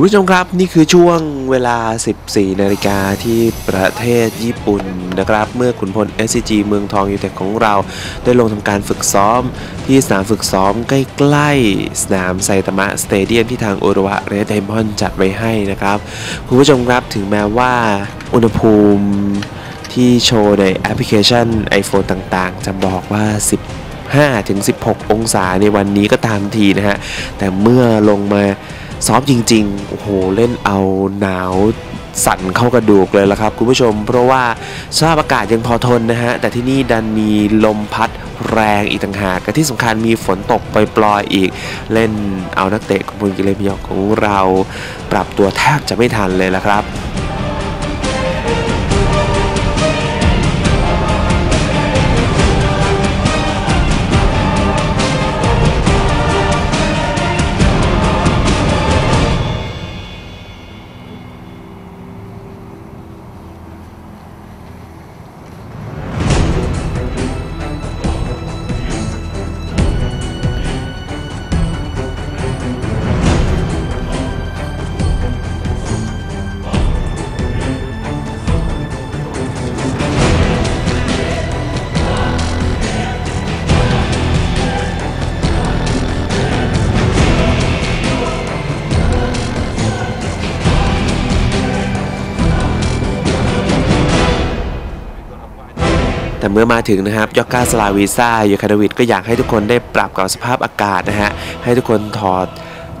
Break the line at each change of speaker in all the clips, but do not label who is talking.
คุณผู้ชมครับนี่คือช่วงเวลา 14 นาฬิกาที่ประเทศญี่ปุ่นนะครับ เมื่อขุนพล SCG เมืองทองยูไนเต็ดของเรา ได้ลงทำการฝึกซ้อมที่สนามฝึกซ้อมใกล้ๆ สนามไซตามะสเตเดียมที่ทางโอรวะเรดไดมอนจัดไว้ให้นะครับ คุณผู้ชมครับถึงแม้ว่าอุณหภูมิที่โชว์ในแอปพลิเคชัน iPhone ต่างๆ จะบอกว่า15ถึง 16 องศาในวันนี้ก็ตามทีนะฮะ แต่เมื่อลงมา ซ้อมจริงๆ โอ้โห เล่นเอาหนาวสั่นเข้ากระดูกเลยละครับ คุณผู้ชม เพราะว่าสภาพอากาศยังพอทนนะฮะ แต่ที่นี่ดันมีลมพัดแรงอีกต่างหากและที่สำคัญมีฝนตกปล่อยๆอีก เล่นเอานักเตะของบุญกิเลมิยอกของเรา ปรับตัวแทบจะไม่ทันเลยละครับ แต่เมื่อมาถึงนะครับยอกกาสลาวีซ่ายูคานาวิดก็อยากให้ทุกคนได้ปรับกับสภาพอากาศนะฮะให้ทุกคนถอด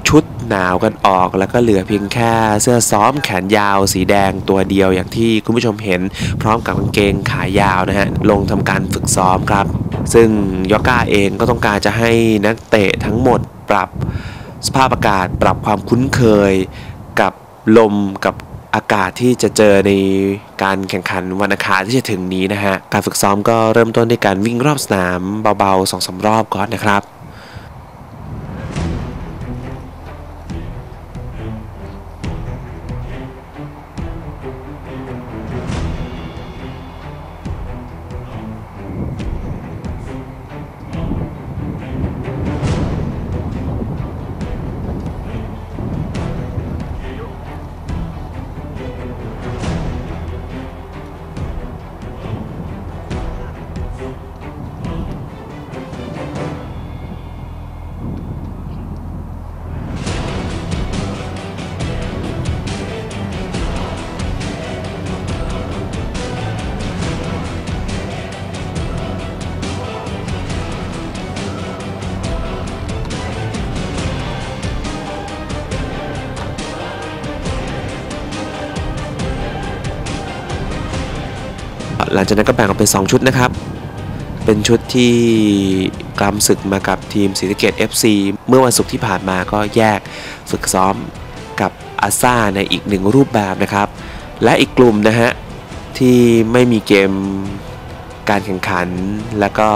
ชุดหนาวกันออกแล้วก็เหลือเพียงแค่เสื้อซ้อมแขนยาวสีแดงตัวเดียวอย่างที่คุณผู้ชมเห็นพร้อมกับกางเกงขายาวนะฮะลงทำการฝึกซ้อมครับ ซึ่งยอกกาเองก็ต้องการจะให้นักเตะทั้งหมดปรับสภาพอากาศปรับความคุ้นเคยกับลมกับ อากาศที่จะเจอในการแข่งขันวันอังคารที่จะถึงนี้นะฮะ การฝึกซ้อมก็เริ่มต้นด้วยการวิ่งรอบสนามเบาๆสองสารอบก่อนนะครับ หลังจากนั้นก็แบ่งออกเป็น 2 ชุดนะครับ เป็นชุดที่กำศึกมากับทีมศรีสะเกด FC เมื่อวันศุกร์ที่ผ่านมาก็แยกฝึกซ้อมกับอาซาในอีกหนึ่งรูปแบบนะครับ และอีกกลุ่มนะฮะที่ไม่มีเกมการแข่งขัน แล้วก็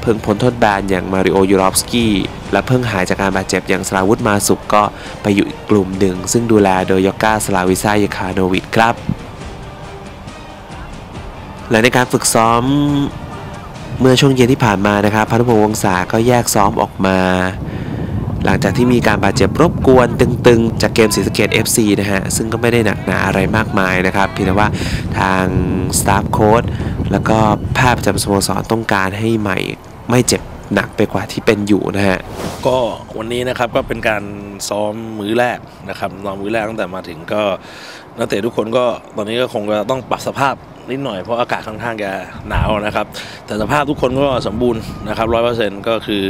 เพิ่งพ้นโทษแบนอย่างมาริโอยูรอฟสกี้และเพิ่งหายจากการบาดเจ็บอย่างสลาวุธมาสุกก็ไปอยู่อีกกลุ่มหนึ่ง ซึ่งดูแลโดยยอกกาสลาวิซายคาโนวิดครับ และในการฝึกซ้อมเมื่อช่วงเย็นที่ผ่านมานะครับพันธุพงศ์วงศาก็แยกซ้อมออกมา หลังจากที่มีการบาดเจ็บรบกวนตึงๆ จากเกมศรีสะเกด FC นะฮะ ซึ่งก็ไม่ได้หนักหนาอะไรมากมายนะครับเพียงแต่ว่าทางสตาฟโค้ดแล้วก็แพประจำสโมสรต้องการให้ใหม่ไม่เจ็บหนักไปกว่าที่เป็นอยู่นะฮะ
ก็วันนี้นะครับก็เป็นการซ้อมมื้อแรกนะครับซ้อมมื้อแรกตั้งแต่มาถึงก็นักเตะทุกคนก็ตอนนี้ก็คงจะต้องปรับสภาพ นิดหน่อยเพราะอากาศค่อนข้างจะหนาวนะครับ แต่สภาพทุกคนก็สมบูรณ์นะครับร้อยเปอร์เซ็นต์ก็คือ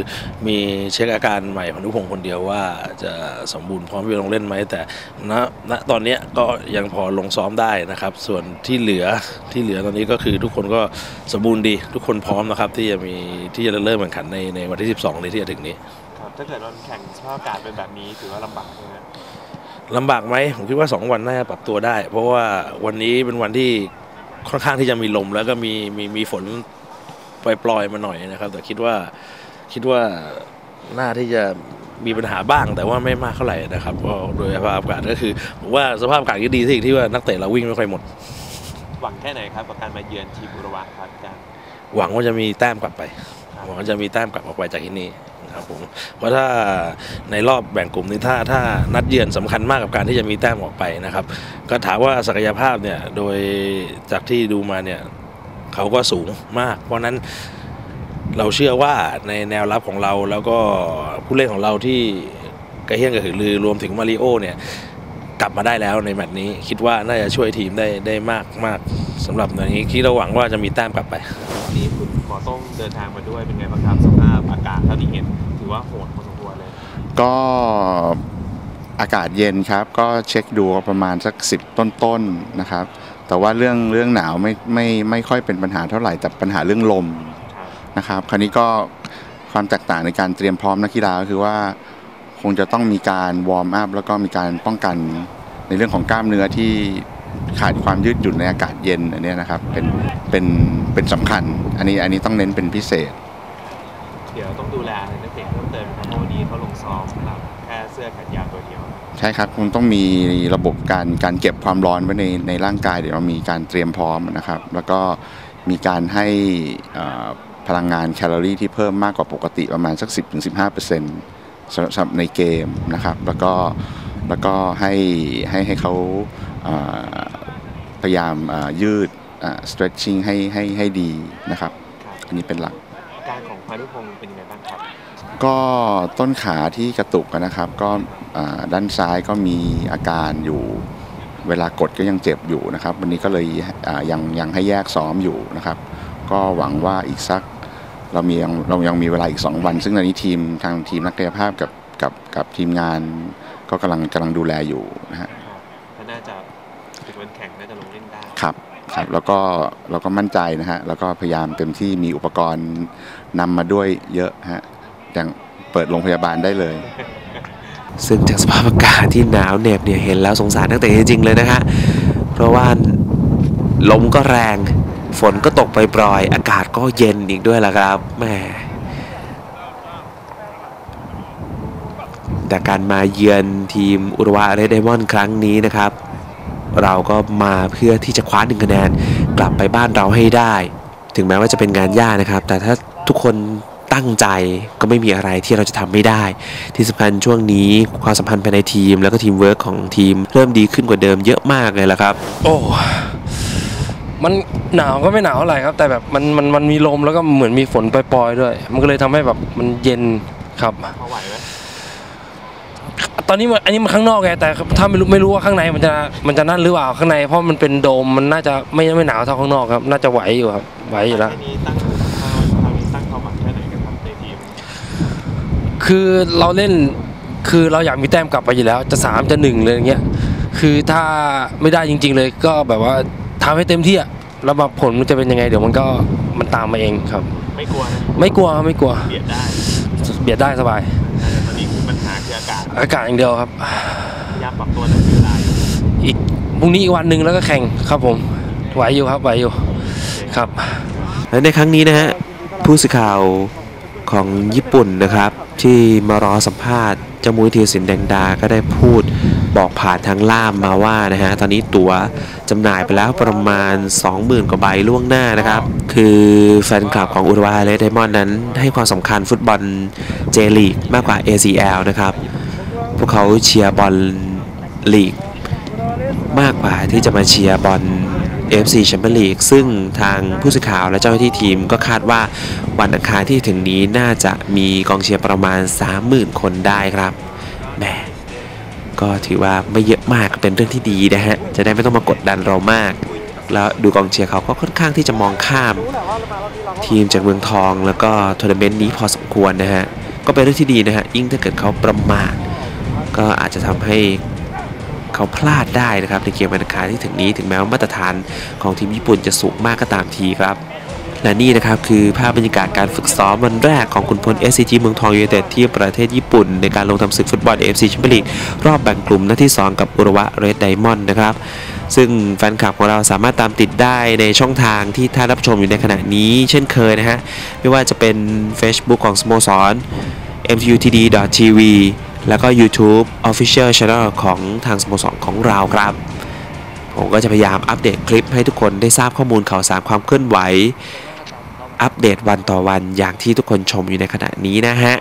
มีเช็คอาการใหม่พันธุพงศ์คนเดียวว่าจะสมบูรณ์พร้อมที่จะลงเล่นไหมแต่ณณตอนเนี้ยก็ยังพอลงซ้อมได้นะครับ ส่วนที่เหลือที่เหลือตอนนี้ก็คือทุกคนก็สมบูรณ์ดี ทุกคนพร้อมนะครับที่จะมีที่จะเริ่มแข่งขันในในวันที่ 12นี้ที่จะถึงนี้
ครับถ้าเกิดวันแข่งสภาพอากาศเป็นแบบนี้ถือว่าลำบากใช่ไหม
ลำบากไหมผมคิดว่า 2 วันน่าจะปรับตัวได้ เพราะว่าวันนี้เป็นวันที่ ค่อนข้างที่จะมีลมแล้วก็มีมีมีฝนปล่อยๆมาหน่อยนะครับ แต่คิดว่าคิดว่าน่าที่จะมีปัญหาบ้างแต่ว่าไม่มากเท่าไหร่นะครับก็โดยสภาพอากาศก็คือผมว่าสภาพอากาศก็ดีที่ที่ว่านักเตะเราวิ่งไม่ค่อยหมด
หวังแค่ไหนครับกับการมาเยือนทีมอุรวะครับอาจารย์
หวังว่าจะมีแต้มกลับไปหวังว่าจะมีแต้มกลับออกไปจากที่นี่นะ ครับผมเพราะถ้าในรอบแบ่งกลุ่มนี้ถ้าถ้านัดเยือนสำคัญมากกับการที่จะมีแต้มออกไปนะครับ ก็ถามว่าศักยภาพเนี่ยโดยจากที่ดูมาเนี่ยเขาก็สูงมาก เพราะนั้นเราเชื่อว่าในแนวรับของเราแล้วก็ผู้เล่นของเราที่กระเฮี้ยงกระหือรือรวมถึงมาริโอเนี่ยกลับมาได้แล้วในแมตช์นี้คิดว่าน่าจะช่วยทีมได้ได้มากมากสำหรับในนี้คิดเราหวังว่าจะมีแต้มกลับไป
นี่คุณหมอต้งเดินทางมาด้วยเป็นไงบ้างครับสภาพอากาศเท่าที่เห็น ถือว่าโหดพอสมควรเลย
ก็อากาศเย็นครับ ก็เช็คดูประมาณสักสิบต้นๆนะครับ แต่ว่าเรื่องเรื่องหนาวไม่ไม่ไม่ค่อยเป็นปัญหาเท่าไหร่แต่ปัญหาเรื่องลมนะครับ คราวนี้ก็ความแตกต่างในการเตรียมพร้อมนักกีฬาก็คือว่าคงจะต้องมีการวอร์มอัพแล้วก็มีการป้องกันในเรื่องของกล้ามเนื้อที่ขาดความยืดหยุ่นในอากาศเย็นอันนี้นะครับเป็นเป็นเป็นสำคัญ อันนี้อันนี้ต้องเน้นเป็นพิเศษ
ยวต้องดูแลอะไรนักเตะเพิ่มเติมครับเพราะวันนี้เขาลงซ้อมครับแค่เสื้อแขนยาวตัวเดียว
ใช่ครับคงต้องมีระบบการการเก็บความร้อนไว้ในในร่างกาย เดี๋ยวเรามีการเตรียมพร้อมนะครับ แล้วก็มีการให้เอ่อพลังงานแคลอรี่ที่เพิ่มมากกว่าปกติประมาณสัก 10-15%สำหรับสำหรับในเกมนะครับ แล้วก็แล้วก็ให้ให้ให้เขาเอ่อพยายามเอ่อยืดอ่า stretching ให้ให้ให้ดีนะครับ
ครับ
อันนี้เป็นหลัก
อาการของ พานุพงศ์เป็นยังไงบ้างครับ
ก็ต้นขาที่กระตุกนะครับ ก็ด้านซ้ายก็มีอาการอยู่ เวลากดก็ยังเจ็บอยู่นะครับ วันนี้ก็เลยยังยังให้แยกซ้อมอยู่นะครับ ก็หวังว่าอีกสักเรามียังเรายังมีเวลาอีก 2 วัน ซึ่งตอนนี้ทีมทางทีมนักกายภาพกับกับกับทีมงานก็กำลังกำลังดูแลอยู่นะฮะ
ครับก็น่าจะถึงวันแข่งน่าจะลงเล่นได้
ครับครับแล้วก็เราก็มั่นใจนะฮะแล้วก็พยายามเต็มที่มีอุปกรณ์นำมาด้วยเยอะฮะอย่างเปิดโรงพยาบาลได้เลย
ซึ่งจากสภาพอากาศที่หนาวเหน็บเนี่ยเห็นแล้วสงสารนักเตะจริงๆเลยนะฮะเพราะว่าลมก็แรงฝนก็ตกปล่อยอากาศก็เย็นอีกด้วยล่ะครับแหมแต่การมาเยือนทีมอุรวาเรดไดมอนครั้งนี้นะครับ เราก็มาเพื่อที่จะคว้าหนึ่งคะแนนกลับไปบ้านเราให้ได้ ถึงแม้ว่าจะเป็นงานยากนะครับ แต่ถ้าทุกคนตั้งใจก็ไม่มีอะไรที่เราจะทำไม่ได้ ที่สำคัญช่วงนี้ความสัมพันธ์ภายในทีม แล้วก็ทีมเวิร์กของทีม เริ่มดีขึ้นกว่าเดิมเยอะมากเลยละครับ
โอ้มันหนาวก็ไม่หนาวเท่าไรครับ แต่แบบมันมันมันมีลมแล้วก็เหมือนมีฝนปล่อยๆด้วย มันก็เลยทำให้แบบมันเย็นครับ
พอไหวไหม
ตอนนี้มันอันนี้มันข้างนอกไงแต่ถ้าไม่รู้ไม่รู้ว่าข้างในมันจะมันจะนั่นหรือเปล่าข้างในเพราะมันเป็นโดมมันน่าจะไม่ไม่หนาวเท่าข้างนอกครับ น่าจะไหวอยู่ครับไหวอยู่แล้ว
แค่นี้ตั้งคราวนี้ตั้งความหวังแค่ไหนกันครับในทีม
คือเราเล่นคือเราอยากมีแต้มกลับไปอยู่แล้ว จะสามจะหนึ่งเลยอย่างเงี้ยคือถ้าไม่ได้จริง ๆ เลยก็แบบว่าทำให้เต็มที่อะแล้วแบบผลมันจะเป็นยังไง เดี๋ยวมันก็มันตามมาเองครับ
ไม่กลัวนะ
ไม่กลัวครับไม่กลัว
เบียดได้
เบียดได้สบาย
ออากาศ
อากาศอย่างเดียวครับ
พยายามปรับตัวแต่เวลาอยู่
อีกพรุ่งนี้อีกวันหนึ่งแล้วก็แข่งครับผมไหวอยู่ครับไหวอยู่ครับ
และในครั้งนี้นะฮะผู้สื่อข่าวของญี่ปุ่นนะครับ ที่มารอสัมภาษณ์เจ้ามุ้ยธีรศิลป์แดงดา ก็ได้พูดบอกผ่านทางล่ามมาว่านะฮะตอนนี้ตั๋วจำหน่ายไปแล้วประมาณ 20,000 กว่าใบล่วงหน้านะครับ คือแฟนคลับของอุรุวายและไดมอนด์นั้น ให้ความสำคัญฟุตบอลเจลีกมากกว่า ACL นะครับ พวกเขาเชียร์บอลลีก มากกว่าที่จะมาเชียร์บอล AFC แชมเปี้ยนลีกซึ่งทางผู้สื่อข่าวและเจ้าหน้าที่ทีมก็คาดว่าวันอังคารที่ถึงนี้น่าจะมีกองเชียร์ประมาณ 30,000 คนได้ครับแหมก็ถือว่าไม่เยอะมากเป็นเรื่องที่ดีนะฮะ จะได้ไม่ต้องมากดดันเรามาก แล้วดูกองเชียร์เขาก็ค่อนข้างที่จะมองข้าม ทีมจากเมืองทองแล้วก็ทัวร์นาเมนต์นี้พอสมควรนะฮะ ก็เป็นเรื่องที่ดีนะฮะยิ่งถ้าเกิดเขาประมาท ก็อาจจะทำให้เขาพลาดได้นะครับในเกมวันอังคารที่ถึงนี้ถึงแม้ว่ามาตรฐานของทีมญี่ปุ่นจะสูงมากก็ตามทีครับ และนี่นะครับคือภาพบรรยากาศการฝึกซ้อมวันแรกของขุนพล SCG เมืองทองยูไนเต็ดที่ประเทศญี่ปุ่น ในการลงทำศึกฟุตบอล AFC แชมเปี้ยนลีกรอบแบ่งกลุ่มนัดที่ 2 กับอุระวะเรดไดมอนด์นะครับซึ่งแฟนคลับของเราสามารถตามติดได้ในช่องทางที่ท่านรับชมอยู่ในขณะนี้เช่นเคยนะฮะ ไม่ว่าจะเป็น Facebook ของสโมสร mtutd.tv แล้วก็ YouTube Official Channel ของทางสโมสรของเราครับ ผมก็จะพยายามอัปเดตคลิปให้ทุกคนได้ทราบข้อมูลข่าวสารความเคลื่อนไหว อัปเดตวันต่อวันอย่างที่ทุกคนชมอยู่ในขณะนี้นะฮะ